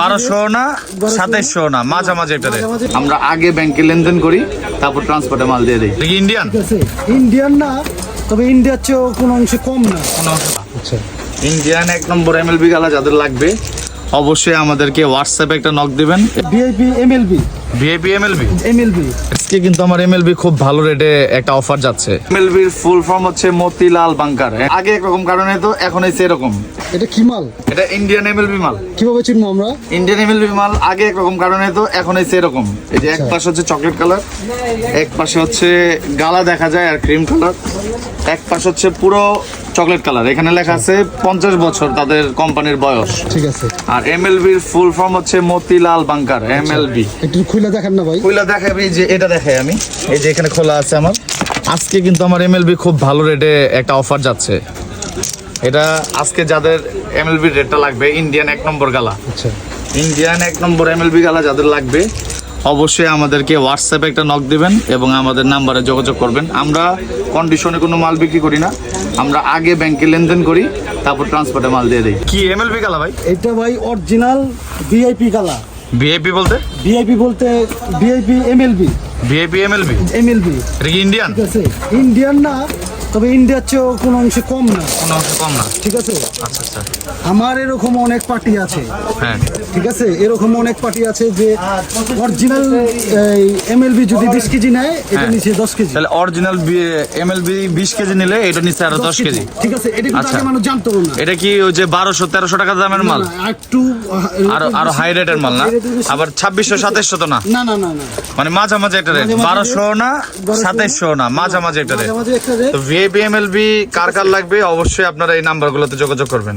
বারোশো না সাতাইশশো না মাঝামাঝি একটা দেয় আমরা আগে ব্যাংকে লেনদেন করি তারপর ট্রান্সপোর্টে মাল দিয়ে দিই। ইন্ডিয়ান ইন্ডিয়ান না তবে ইন্ডিয়ার চেয়েও কোনো অংশে কম না। আচ্ছা। ইন্ডিয়ান এক নম্বর এমএলবি গালা যাদের লাগবে অবশ্যই আমাদেরকে হোয়াটসঅ্যাপে একটা নক দিবেন। VIP MLB VIP MLB MLB আজকে কিন্তু আমার এমএলবি খুব ভালো রেটে একটা অফার যাচ্ছে। এমএলবির ফুল ফর্ম হচ্ছে মতিলাল বাংকার। আগে একরকম কারণে তো এখন হচ্ছে এরকম। এটা কি মাল? এটা ইন্ডিয়ান এমএলবি মাল। কীভাবে চিনবো আমরা? ইন্ডিয়ান এমএলবি মাল আগে একরকম কারণে তো এখন হচ্ছে এরকম। এই যে এক পাশে হচ্ছে চকলেট কালার এক পাশে হচ্ছে গালা দেখা যায় আর ক্রিম কালার এক পাশে হচ্ছে পুরো চকলেট কালার এখানে লেখা আছে পঞ্চাশ বছর তাদের কোম্পানির বয়স। ঠিক আছে। আর এমএলবির ফুল ফর্ম হচ্ছে মতিলাল বাংকার এমএলবি একটু খুলে দেখান না ভাই। কইলা দেখাবি যে এটা দেখাই আমি। এই যে এখানে খোলা আছে আমার। আজকে কিন্তু আমার এমএলবি খুব ভালো রেটে একটা অফার যাচ্ছে। এটা আজকে যাদের এমএলবি রেটটা লাগবে ইন্ডিয়ান এক নম্বর গালা। আচ্ছা। ইন্ডিয়ান এক নম্বর এমএলবি গালা যাদের লাগবে অবশ্যই আমাদেরকে হোয়াটসঅ্যাপে একটা নক দিবেন এবং আমাদের নাম্বারে যোগাযোগ করবেন। আমরা কন্ডিশনে কোনো মাল বিক্রি করি না। আমরা আগে ব্যাংকে লেনদেন করি। তারপর ট্রান্সপোর্টে মাল দিয়ে দেয় কি এমএলপি কালা ভাই? এটা ভাই অরিজিনাল ভিআইপি কালা। ভিআইপি বলতে? ভিআইপি বলতে VIP MLB VIP MLB MLB এটা কি ইন্ডিয়ান ঠিক আছে। ইন্ডিয়ান না তবে ইন্ডিয়ার চেয়েও কোনো অংশে কম না। কোনো অংশ কম না। ঠিক আছে? আচ্ছা আচ্ছা। আমার এরকম অনেক পার্টি আছে। হ্যাঁ। ঠিক আছে? এরকম অনেক পার্টি আছে যে অরিজিনাল এমএলবি যদি বিশ কেজি নেয় এটা হ্যাঁ। নিচে দশ কেজি। তাহলে অরিজিনাল এমএলবি বিশ কেজি নিলে এটা নিচ্ছে আরও দশ কেজি। ঠিক আছে? এটা কিন্তু আচ্ছা। আগে মানুষ জানতো না। এটা কি ওই যে বারোশো তেরোশো টাকা দামের মাল? একটু আরও আরও হাই রেটের মাল না। আবার ছাব্বিশশো সাতাইশশো তো না? না না না মানে মাঝামাঝি একটা রেট বারোশো না সাতাইশশো না মাঝামাঝি একটা রেট মাঝে বিএমএলবি কার কার লাগবে অবশ্যই আপনারা এই নাম্বারগুলোতে যোগাযোগ করবেন।